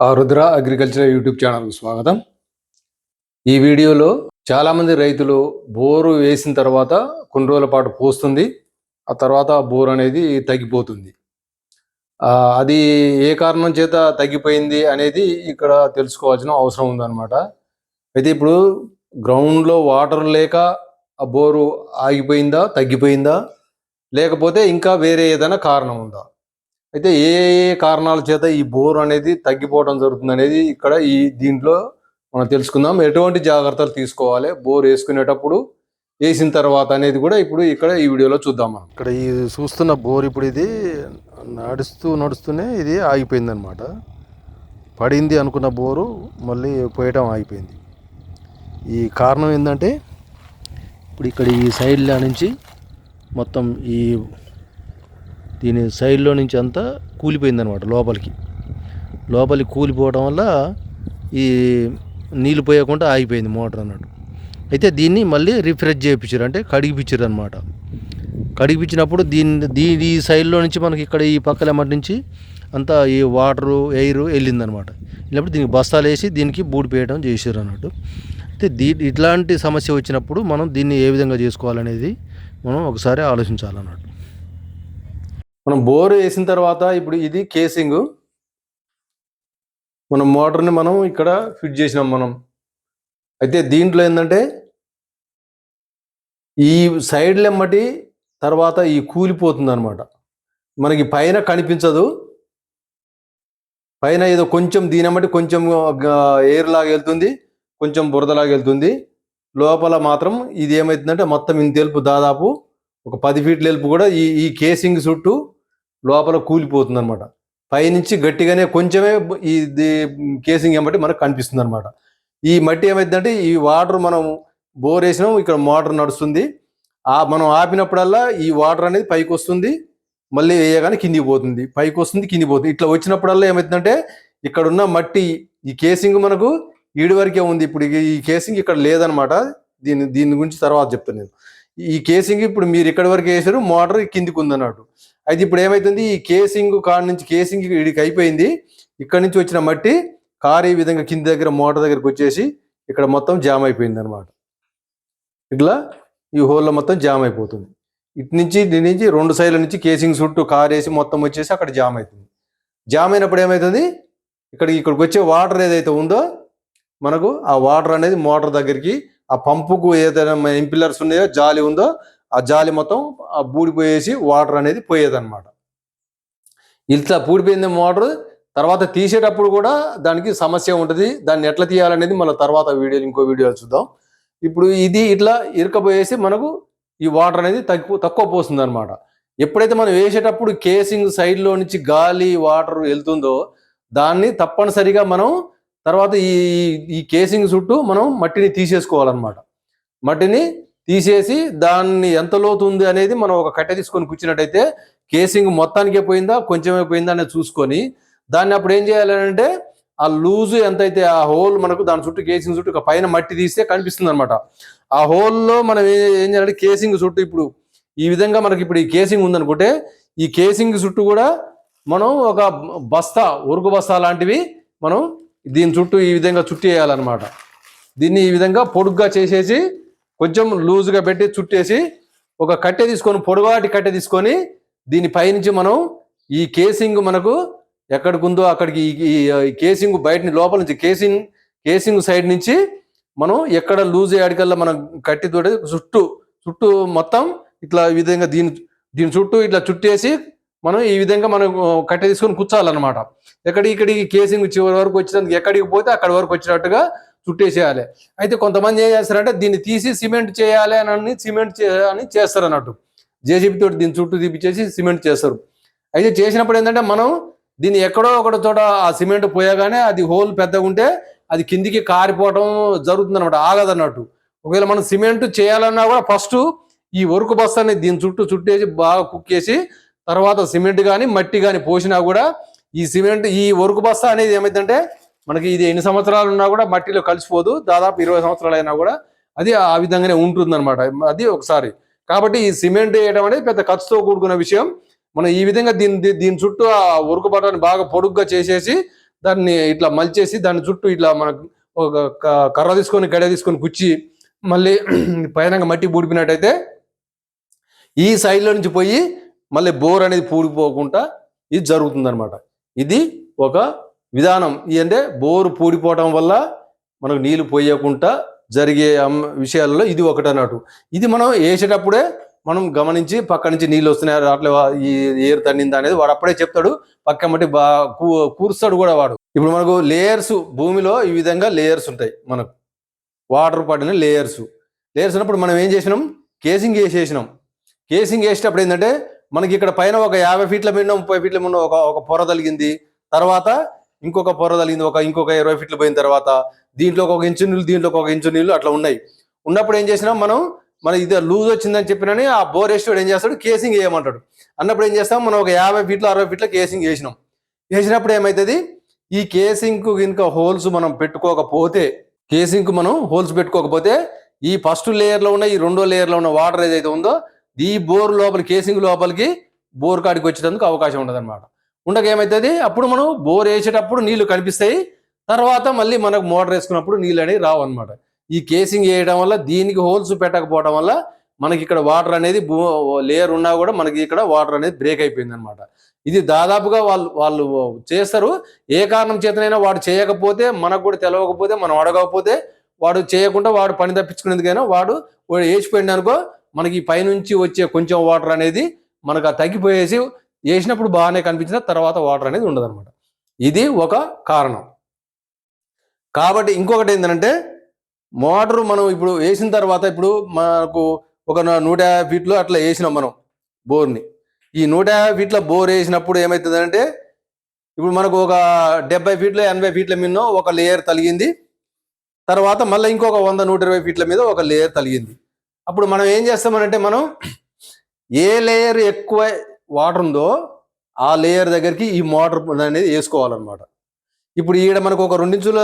ఆ Rudra agriculture YouTube ఛానల్కు స్వాగతం. ఈ వీడియోలో చాలామంది రైతులు బోరు వేసిన తర్వాత కొన్ని రోజుల పాటు పోస్తుంది. ఆ తర్వాత బోర్ అనేది తగ్గిపోతుంది. అది ఏ కారణం చేత తగ్గిపోయింది అనేది ఇక్కడ తెలుసుకోవాల్సిన అవసరం ఉందన్నమాట. అయితే ఇప్పుడు గ్రౌండ్లో వాటర్ లేక ఆ బోరు ఆగిపోయిందా తగ్గిపోయిందా? లేకపోతే ఇంకా వేరే ఏదైనా కారణం ఉందా? అయితే ఏ ఏ కారణాల చేత ఈ బోర్ అనేది తగ్గిపోవడం జరుగుతుంది అనేది ఇక్కడ ఈ దీంట్లో మనం తెలుసుకుందాం. ఎటువంటి జాగ్రత్తలు తీసుకోవాలి? బోర్ వేసుకునేటప్పుడు వేసిన తర్వాత అనేది కూడా ఇప్పుడు ఇక్కడ ఈ వీడియోలో చూద్దాం మనం. ఇక్కడ ఈ చూస్తున్న బోర్ ఇప్పుడు ఇది నడుస్తూ నడుస్తూనే ఇది ఆగిపోయింది అనమాట పడింది అనుకున్న బోరు మళ్ళీ పోయటం ఆగిపోయింది. ఈ కారణం ఏంటంటే ఇప్పుడు ఇక్కడ ఈ సైడ్లో నుంచి మొత్తం ఈ దీని సైడ్లో నుంచి అంతా కూలిపోయిందనమాట లోపలికి. లోపలికి కూలిపోవడం వల్ల ఈ నీళ్ళు పోయకుండా ఆగిపోయింది మోటార్ అన్నట్టు. అయితే దీన్ని మళ్ళీ రిఫ్రెష్ చేయించారు అంటే కడిగిపించారు అనమాట కడిగిపించినప్పుడు దీన్ని దీని ఈ సైడ్లో నుంచి మనకి ఇక్కడ ఈ పక్కల ఎమ్మటి నుంచి అంతా ఈ వాటరు ఎయిర్ వెళ్ళిందనమాట వెళ్ళినప్పుడు దీనికి బస్తాలు వేసి దీనికి బూడి పేయడం చేశారు అన్నట్టు. అయితే దీ ఇట్లాంటి సమస్య వచ్చినప్పుడు మనం దీన్ని ఏ విధంగా చేసుకోవాలనేది మనం ఒకసారి ఆలోచించాలన్నట్టు. మనం బోర్ వేసిన తర్వాత ఇప్పుడు ఇది కేసింగ్ మనం మోటార్ని మనం ఇక్కడ ఫిట్ చేసినాం మనం. అయితే దీంట్లో ఏంటంటే ఈ సైడ్ లెమ్మటి తర్వాత ఈ కూలిపోతుంది అనమాట మనకి పైన కనిపించదు. పైన ఏదో కొంచెం దీనమ్మటి కొంచెం ఎయిర్ లాగా వెళ్తుంది. కొంచెం బురదలాగా వెళ్తుంది. లోపల మాత్రం ఇది ఏమవుతుందంటే మొత్తం ఇంత తెలుపు దాదాపు ఒక పది ఫీట్ల వెలుపు కూడా ఈ ఈ కేసింగ్ చుట్టూ లోపల కూలిపోతుంది అనమాట పైనుంచి గట్టిగానే కొంచెమే ఈ కేసింగ్ ఏమంటే మనకు కనిపిస్తుంది అనమాట ఈ మట్టి ఏమైందంటే ఈ వాటర్ మనం బోర్ వేసినాం ఇక్కడ మోటార్ నడుస్తుంది. ఆ మనం ఆపినప్పుడల్లా ఈ వాటర్ అనేది పైకి వస్తుంది మళ్ళీ వేయగానే కిందికి పోతుంది. పైకి వస్తుంది కిందికి పోతుంది. ఇట్లా వచ్చినప్పుడల్లా ఏమవుతుందంటే ఇక్కడ ఉన్న మట్టి ఈ కేసింగ్ మనకు ఈడి వరకే ఉంది. ఇప్పుడు ఈ కేసింగ్ ఇక్కడ లేదనమాట దీని దీని గురించి తర్వాత చెప్తాను నేను. ఈ కేసింగ్ ఇప్పుడు మీరు ఇక్కడ వరకు వేసారు? మోటార్ కిందికి ఉంది అన్నట్టు అయితే ఇప్పుడు ఏమైతుంది? ఈ కేసింగ్ కాడ నుంచి కేసింగ్ ఇడికి అయిపోయింది. ఇక్కడ నుంచి వచ్చిన మట్టి కారు ఈ విధంగా కింది దగ్గర మోటార్ దగ్గరకు వచ్చేసి ఇక్కడ మొత్తం జామ్ అయిపోయింది అనమాట ఇట్లా ఈ హోల్లో మొత్తం జామ్ అయిపోతుంది. ఇటు నుంచి దీని నుంచి రెండు సైడ్ల నుంచి కేసింగ్ చుట్టూ కార్ వేసి మొత్తం వచ్చేసి అక్కడ జామ్ అవుతుంది. జామ్ అయినప్పుడు ఏమవుతుంది ఇక్కడ ఇక్కడికి వచ్చే వాటర్ ఏదైతే ఉందో మనకు ఆ వాటర్ అనేది మోటార్ దగ్గరికి ఆ పంపుకు ఏదైనా ఇంపిల్లర్స్ ఉన్నాయో జాలి ఉందో ఆ జాలి మొత్తం ఆ బూడిపోయేసి వాటర్ అనేది పోయేదన్నమాట. ఇట్లా పూడిపోయింది మోటార్ తర్వాత తీసేటప్పుడు కూడా దానికి సమస్య ఉంటుంది. దాన్ని ఎట్లా తీయాలనేది మన తర్వాత వీడియోలు ఇంకో వీడియోలు చూద్దాం. ఇప్పుడు ఇది ఇట్లా ఇరకపోయేసి మనకు ఈ వాటర్ అనేది తక్కువ తక్కువ పోస్తుంది అనమాట ఎప్పుడైతే మనం వేసేటప్పుడు కేసింగ్ సైడ్లో నుంచి గాలి వాటర్ వెళ్తుందో దాన్ని తప్పనిసరిగా మనం తర్వాత ఈ ఈ కేసింగ్ చుట్టూ మనం మట్టిని తీసేసుకోవాలన్నమాట. మట్టిని తీసేసి దాన్ని ఎంత లోతు ఉంది అనేది మనం ఒక కట్టె తీసుకొని కూర్చున్నట్టయితే కేసింగ్ మొత్తానికే పోయిందా కొంచెమే పోయిందా అనేది చూసుకొని దాన్ని అప్పుడు ఏం చేయాలంటే ఆ లూజు ఎంతైతే ఆ హోల్ మనకు దాని చుట్టూ కేసింగ్ చుట్టూ ఒక పైన మట్టి తీస్తే కనిపిస్తుంది అనమాట ఆ హోల్లో మనం ఏం చేయాలంటే కేసింగ్ చుట్టూ ఇప్పుడు ఈ విధంగా మనకి ఇప్పుడు ఈ కేసింగ్ ఉందనుకుంటే ఈ కేసింగ్ చుట్టూ కూడా మనం ఒక బస్తా ఉరుకు బస్తా లాంటివి మనం దీని చుట్టూ ఈ విధంగా చుట్టి వేయాలన్నమాట దీన్ని ఈ విధంగా పొడుగ్గా చేసేసి కొంచెం లూజ్గా పెట్టి చుట్టేసి ఒక కట్టె తీసుకొని పొడవాటి కట్టె తీసుకొని దీని పైనుంచి మనం ఈ కేసింగ్ మనకు ఎక్కడికి ఉందో అక్కడికి ఈ- కేసింగ్ బయట లోపల నుంచి కేసింగ్ కేసింగ్ సైడ్ నుంచి మనం ఎక్కడ లూజ్ అయ్యాడికల్లా మనం కట్టితోటి చుట్టూ చుట్టూ మొత్తం ఇట్లా ఈ విధంగా దీని దీని చుట్టూ ఇట్లా చుట్టేసి మనం ఈ విధంగా మనం కట్టె తీసుకొని కూర్చోాలన్నమాట ఎక్కడి ఇక్కడికి కేసింగ్ చివరి వరకు వచ్చినందుకు ఎక్కడికి పోతే అక్కడి వరకు వచ్చినట్టుగా చుట్టేసేయాలి. అయితే కొంతమంది ఏం చేస్తారంటే దీన్ని తీసి సిమెంట్ చేయాలి అని సిమెంట్ చే- అని చేస్తారు అన్నట్టు. జేసీబీ తోటి దీని చుట్టూ తీపిచ్చేసి సిమెంట్ చేస్తారు. అయితే చేసినప్పుడు ఏంటంటే మనం దీన్ని ఎక్కడో ఒకటి చోట ఆ సిమెంట్ పోయగానే అది హోల్ పెద్దగా ఉంటే అది కిందికి కారిపోవడం జరుగుతుంది అనమాట ఆగదన్నట్టు. ఒకవేళ మనం సిమెంట్ చేయాలన్నా కూడా ఫస్ట్ ఈ ఒరుకు బస్తాన్ని దీని చుట్టూ చుట్టేసి బాగా కుక్కేసి తర్వాత సిమెంట్ కానీ మట్టి కానీ పోసినా కూడా ఈ సిమెంట్ ఈ ఒరుకు బస్తా అనేది ఏమైందంటే మనకి ఇది ఎన్ని సంవత్సరాలు ఉన్నా కూడా మట్టిలో కలిసిపోదు. దాదాపు ఇరవై సంవత్సరాలు అయినా కూడా అది ఆ విధంగానే ఉంటుంది అనమాట అది ఒకసారి. కాబట్టి ఈ సిమెంట్ వేయడం అనేది పెద్ద ఖర్చుతో కూడుకున్న విషయం. మనం ఈ విధంగా దీని దీ- దీని చుట్టూ ఆ ఉరుకు బట్టని బాగా పొడుగ్గా చేసేసి దాన్ని ఇట్లా మలిచేసి దాని చుట్టూ ఇట్లా మనకు ఒక క- కర్ర తీసుకొని గడ తీసుకొని కుచ్చి మళ్ళీ పైన మట్టి పూడిపినట్టయితే ఈ సైడ్లో నుంచి పోయి మళ్ళీ బోర్ అనేది పూడిపోకుండా ఇది జరుగుతుంది అనమాట ఇది ఒక విధానం ఇది అంటే బోరు పూడిపోవటం వల్ల మనకు నీళ్ళు పోయకుండా జరిగే విషయాలలో ఇది ఒకటి అన్నట్టు ఇది మనం వేసేటప్పుడే మనం గమనించి పక్క నుంచి నీళ్ళు వస్తున్నాయి అట్లా ఈ ఏరు తన్నిందా అనేది వాడు అప్పుడే చెప్తాడు. పక్క మట్టి బా కూ- కూరుస్తాడు కూడా వాడు. ఇప్పుడు మనకు లేయర్స్ భూమిలో ఈ విధంగా లేయర్స్ ఉంటాయి మనకు. వాటర్ పడిన లేయర్స్. లేయర్స్ ఉన్నప్పుడు మనం ఏం చేసినాం? కేసింగ్ వేసేసినాం. కేసింగ్ వేసేటప్పుడు ఏంటంటే మనకి ఇక్కడ పైన ఒక యాభై ఫీట్ల మీద ముప్పై ఫీట్ల మీద ఒక ఒక పొర తలిగింది తర్వాత ఇంకొక పొర తగిలింది ఒక ఇంకొక ఇరవై ఫీట్లు పోయిన తర్వాత దీంట్లో ఒక ఇంచు నీళ్ళు దీంట్లో ఒక ఇంచు నీళ్ళు అట్లా ఉన్నాయి. ఉన్నప్పుడు ఏం చేసినాం మనం? మన ఇది లూజ్ వచ్చిందని చెప్పినని ఆ బోర్ వేసేవాడు ఏం చేస్తాడు? కేసింగ్ వేయమంటాడు. అన్నప్పుడు ఏం చేస్తాం? మనం ఒక యాభై ఫీట్లు అరవై ఫీట్ల కేసింగ్ వేసినాం. వేసినప్పుడు ఏమవుతుంది ఈ కేసింగ్ కనుక హోల్స్ మనం పెట్టుకోకపోతే కేసింగ్ మనం హోల్స్ పెట్టుకోకపోతే ఈ ఫస్ట్ లేయర్లో ఉన్న ఈ రెండో లేయర్లో ఉన్న వాటర్ ఏదైతే ఉందో ఈ బోర్ లోపల కేసింగ్ లోపలికి బోర్ కాడికి వచ్చేటందుకు అవకాశం ఉండదు ఉండగా ఏమవుతుంది అప్పుడు మనం బోర్ వేసేటప్పుడు నీళ్ళు కనిపిస్తాయి. తర్వాత మళ్ళీ మనకు మోటార్ వేసుకున్నప్పుడు నీళ్ళు అనేవి రావు అనమాట ఈ కేసింగ్ వేయడం వల్ల దీనికి హోల్స్ పెట్టకపోవడం వల్ల మనకి ఇక్కడ వాటర్ అనేది లేయర్ ఉన్నా కూడా మనకి ఇక్కడ వాటర్ అనేది బ్రేక్ అయిపోయింది అనమాట ఇది దాదాపుగా వాళ్ళు వాళ్ళు చేస్తారు. ఏ కారణం చేతనైనా వాడు చేయకపోతే మనకు కూడా తెలవకపోతే మనం అడగకపోతే వాడు చేయకుండా వాడు పని తప్పించుకునేందుకైనా వాడు వాడు వేసిపోయింది అనుకో మనకి పైనుంచి వచ్చే కొంచెం వాటర్ అనేది మనకు తగ్గిపోయేసి వేసినప్పుడు బాగానే కనిపించిన తర్వాత వాటర్ అనేది ఉండదు ఇది ఒక కారణం. కాబట్టి ఇంకొకటి ఏంటంటే మోటార్ మనం ఇప్పుడు వేసిన తర్వాత ఇప్పుడు మనకు ఒక నూట యాభై ఫీట్లు అట్లా వేసినాం మనం బోర్ని. ఈ నూట యాభై ఫీట్ల బోర్ వేసినప్పుడు ఏమవుతుందంటే ఇప్పుడు మనకు ఒక డెబ్బై ఫీట్ల ఎనభై ఫీట్ల మీద ఒక లేయర్ తలిగింది. తర్వాత మళ్ళీ ఇంకొక వంద నూట ఇరవై ఫీట్ల మీద ఒక లేయర్ తలిగింది. అప్పుడు మనం ఏం చేస్తామనంటే మనం ఏ లేయర్ ఎక్కువ వాటర్ ఉందో ఆ లేయర్ దగ్గరికి ఈ మోటార్ అనేది వేసుకోవాలన్నమాట. ఇప్పుడు ఈడ మనకు ఒక రెండించుల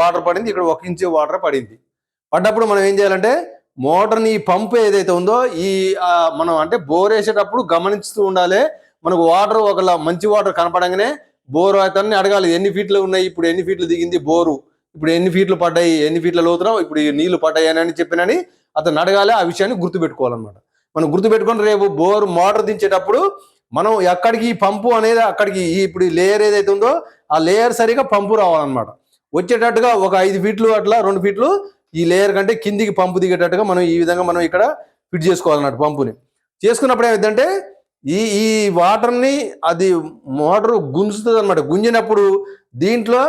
వాటర్ పడింది ఇక్కడ ఒక ఇంచు వాటర్ పడింది. పడ్డప్పుడు మనం ఏం చేయాలంటే మోటార్ని ఈ పంపు ఏదైతే ఉందో ఈ మనం అంటే బోర్ వేసేటప్పుడు గమనిస్తూ ఉండాలి. మనకు వాటర్ ఒకలా మంచి వాటర్ కనపడంగానే బోర్ అతన్ని అడగాలి. ఎన్ని ఫీట్లు ఉన్నాయి? ఇప్పుడు ఎన్ని ఫీట్లు దిగింది బోరు? ఇప్పుడు ఎన్ని ఫీట్లు పడ్డాయి? ఎన్ని ఫీట్ల లోతున? ఇప్పుడు నీళ్ళు పడ్డాయి అని చెప్పినని అతను అడగాలి. ఆ విషయాన్ని గుర్తుపెట్టుకోవాలన్నమాట. మనం గుర్తుపెట్టుకొని రేపు బోర్ మోటార్ దించేటప్పుడు మనం ఎక్కడికి ఈ పంపు అనేది అక్కడికి ఈ ఇప్పుడు లేయర్ ఏదైతే ఉందో ఆ లేయర్ సరిగా పంపు రావాలన్నమాట. వచ్చేటట్టుగా ఒక ఐదు ఫీట్లు అట్లా రెండు ఫీట్లు ఈ లేయర్ కంటే కిందికి పంపు దిగేటట్టుగా మనం ఈ విధంగా మనం ఇక్కడ ఫిట్ చేసుకోవాలన్నమాట పంపుని. చేసుకున్నప్పుడు ఏమైందంటే ఈ ఈ వాటర్ని అది మోటార్ గుంజుతుంది అనమాట గుంజినప్పుడు దీంట్లో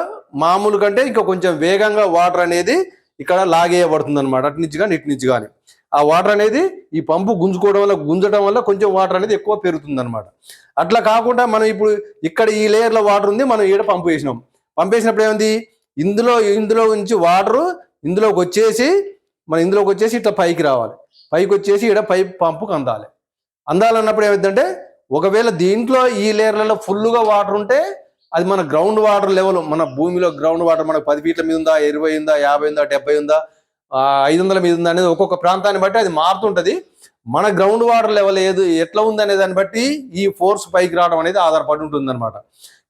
మామూలు కంటే ఇంకా కొంచెం వేగంగా వాటర్ అనేది ఇక్కడ లాగేయబడుతుంది అనమాట అటు నుంచి కానీ ఇటు నుంచి కానీ. ఆ వాటర్ అనేది ఈ పంపు గుంజుకోవడం వల్ల గుంజడం వల్ల కొంచెం వాటర్ అనేది ఎక్కువ పెరుగుతుంది అనమాట అట్లా కాకుండా మనం ఇప్పుడు ఇక్కడ ఈ లేయర్లో వాటర్ ఉంది మనం ఈడ పంపు వేసినాం. పంపేసినప్పుడు ఏముంది? ఇందులో ఇందులో నుంచి వాటర్ ఇందులోకి వచ్చేసి మన ఇందులోకి వచ్చేసి ఇట్లా పైకి రావాలి. పైకి వచ్చేసి ఇక్కడ పై పంపుకు అందాలి. అందాలన్నప్పుడు ఏమైందంటే ఒకవేళ దీంట్లో ఈ లేయర్లలో ఫుల్గా వాటర్ ఉంటే అది మన గ్రౌండ్ వాటర్ లెవెల్ మన భూమిలో గ్రౌండ్ వాటర్ మనకు పది ఫీట్ల మీద ఉందా ఇరవై ఉందా యాభై ఉందా డెబ్బై ఉందా ఐదు వందల మీద ఉంది అనేది ఒక్కొక్క ప్రాంతాన్ని బట్టి అది మారుతుంటుంది. మన గ్రౌండ్ వాటర్ లెవెల్ ఏది ఎట్లా ఉంది అనే దాన్ని బట్టి ఈ ఫోర్స్ పైకి రావడం అనేది ఆధారపడి ఉంటుంది అనమాట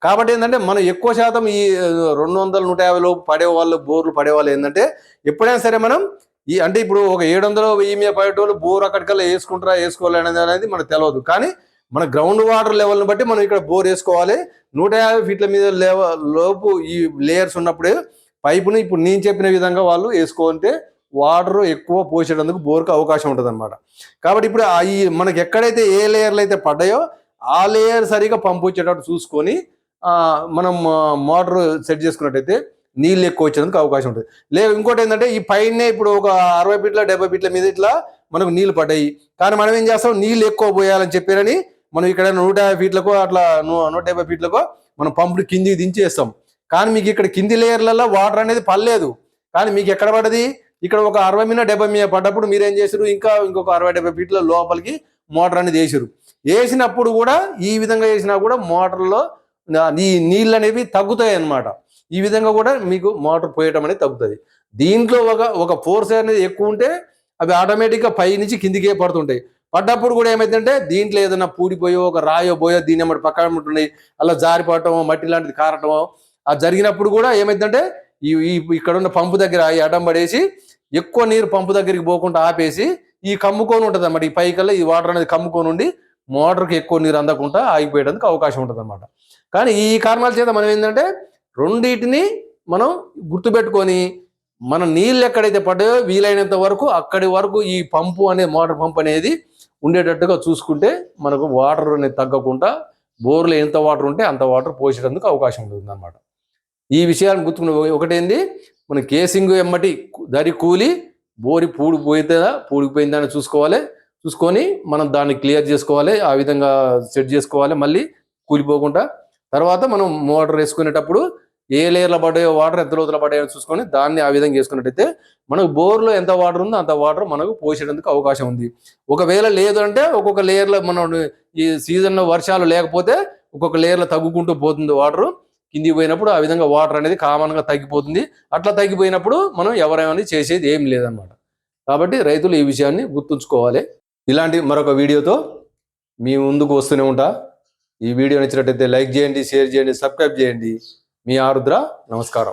కాబట్టి ఏంటంటే మనం ఎక్కువ శాతం ఈ రెండు వందల నూట యాభై లోపు పడే వాళ్ళు బోర్లు పడేవాళ్ళు ఏంటంటే ఎప్పుడైనా సరే మనం ఈ అంటే ఇప్పుడు ఒక ఏడు వందలు వెయ్యి మీద పడేటోళ్ళు బోర్ అక్కడికల్లా వేసుకుంటారా వేసుకోవాలి అనేది మనకు తెలియదు కానీ మన గ్రౌండ్ వాటర్ లెవెల్ని బట్టి మనం ఇక్కడ బోర్ వేసుకోవాలి. నూట యాభై ఫీట్ల మీద లేవ లోపు ఈ లేయర్స్ ఉన్నప్పుడే పైపుని ఇప్పుడు నేను చెప్పిన విధంగా వాళ్ళు వేసుకుంటే వాటర్ ఎక్కువ పోసేటందుకు బోర్కు అవకాశం ఉంటుంది అనమాట కాబట్టి ఇప్పుడు ఈ మనకి ఎక్కడైతే ఏ లేయర్లు అయితే పడ్డాయో ఆ లేయర్ సరిగా పంపు వచ్చేటట్టు చూసుకొని మనం మోటార్ సెట్ చేసుకున్నట్టయితే నీళ్ళు ఎక్కువ వచ్చేందుకు అవకాశం ఉంటుంది. లేదు ఇంకోటి ఏంటంటే ఈ పైనే ఇప్పుడు ఒక అరవై ఫీట్ల డెబ్బై ఫీట్ల మీద ఇట్లా మనకు నీళ్ళు పడ్డాయి. కానీ మనం ఏం చేస్తాం? నీళ్ళు ఎక్కువ పోయాలని చెప్పారని మనం ఇక్కడ నూట యాభై ఫీట్లకు అట్లా నూ- నూట డెబ్బై ఫీట్లకు మనం పంపులు కిందికి దించేస్తాం. కానీ మీకు ఇక్కడ కింది లేయర్లలో వాటర్ అనేది పడలేదు. కానీ మీకు ఎక్కడ పడ్డది? ఇక్కడ ఒక అరవై మీద డెబ్బై మీద పడ్డప్పుడు మీరేం చేసారు ఇంకా ఇంకొక అరవై డెబ్బై ఫీట్ల లోపలికి మోటార్ అనేది వేసారు వేసినప్పుడు కూడా ఈ విధంగా వేసినా కూడా మోటార్లో ఈ నీళ్ళు అనేవి తగ్గుతాయి అన్నమాట. ఈ విధంగా కూడా మీకు మోటార్ పోయటం అనేది తగ్గుతుంది దీంట్లో ఒక ఒక ఫోర్స్ అనేది ఎక్కువ ఉంటే అవి ఆటోమేటిక్గా పై నుంచి కిందికే పడుతుంటాయి. పడ్డప్పుడు కూడా ఏమైందంటే దీంట్లో ఏదైనా పూడిపోయో ఒక రాయో పోయో దీని ఎమ్మటి పక్కన ఉంటున్నాయి అలా జారిపోవటమో మట్టి లాంటిది కారటమో ఆ జరిగినప్పుడు కూడా ఏమైందంటే ఈ ఇక్కడ ఉన్న పంపు దగ్గర ఈ అడం పడేసి ఎక్కువ నీరు పంపు దగ్గరికి పోకుండా ఆపేసి ఈ కమ్ముకొని ఉంటుంది అన్నమాట. ఈ పైకల్లా ఈ వాటర్ అనేది కమ్ముకొని ఉండి మోటార్కి ఎక్కువ నీరు అందకుండా ఆగిపోయేందుకు అవకాశం ఉంటుంది అనమాట కానీ ఈ కారణాల చేత మనం ఏంటంటే రెండింటిని మనం గుర్తుపెట్టుకొని మన నీళ్ళు ఎక్కడైతే పడ్డాయో వీలైనంత వరకు అక్కడి వరకు ఈ పంపు అనే మోటార్ పంప్ అనేది ఉండేటట్టుగా చూసుకుంటే మనకు వాటర్ అనేది తగ్గకుండా బోర్లో ఎంత వాటర్ ఉంటే అంత వాటర్ పోసేటందుకు అవకాశం ఉంటుంది అనమాట ఈ విషయాలను గుర్తుకునే ఒకటేంది? మన కేసింగ్ ఎమ్మటి దరి కూలి బోరి పూడి పోయిందా పూడిపోయిందా అని చూసుకోవాలి. చూసుకొని మనం దాన్ని క్లియర్ చేసుకోవాలి ఆ విధంగా సెట్ చేసుకోవాలి మళ్ళీ కూలిపోకుండా. తర్వాత మనం మోటార్ వేసుకునేటప్పుడు ఏ లేయర్లో పడ్డాయో వాటర్ ఎంత లోతుల పడ్డాయో చూసుకొని దాన్ని ఆ విధంగా చేసుకున్నట్టయితే మనకు బోర్లో ఎంత వాటర్ ఉందో అంత వాటర్ మనకు పోసేటందుకు అవకాశం ఉంది. ఒకవేళ లేదు అంటే ఒక్కొక్క లేయర్లో మనం ఈ సీజన్లో వర్షాలు లేకపోతే ఒక్కొక్క లేయర్లో తగ్గుకుంటూ పోతుంది వాటర్. కిందికి పోయినప్పుడు ఆ విధంగా వాటర్ అనేది కామన్గా తగ్గిపోతుంది. అట్లా తగ్గిపోయినప్పుడు మనం ఎవరేమని చేసేది ఏం లేదన్నమాట. కాబట్టి రైతులు ఈ విషయాన్ని గుర్తుంచుకోవాలి. ఇలాంటి మరొక వీడియోతో మీ ముందుకు వస్తూనే ఉంటా. ఈ వీడియో నచ్చినట్టయితే లైక్ చేయండి షేర్ చేయండి సబ్స్క్రైబ్ చేయండి. మీ ఆరుద్ర నమస్కారం.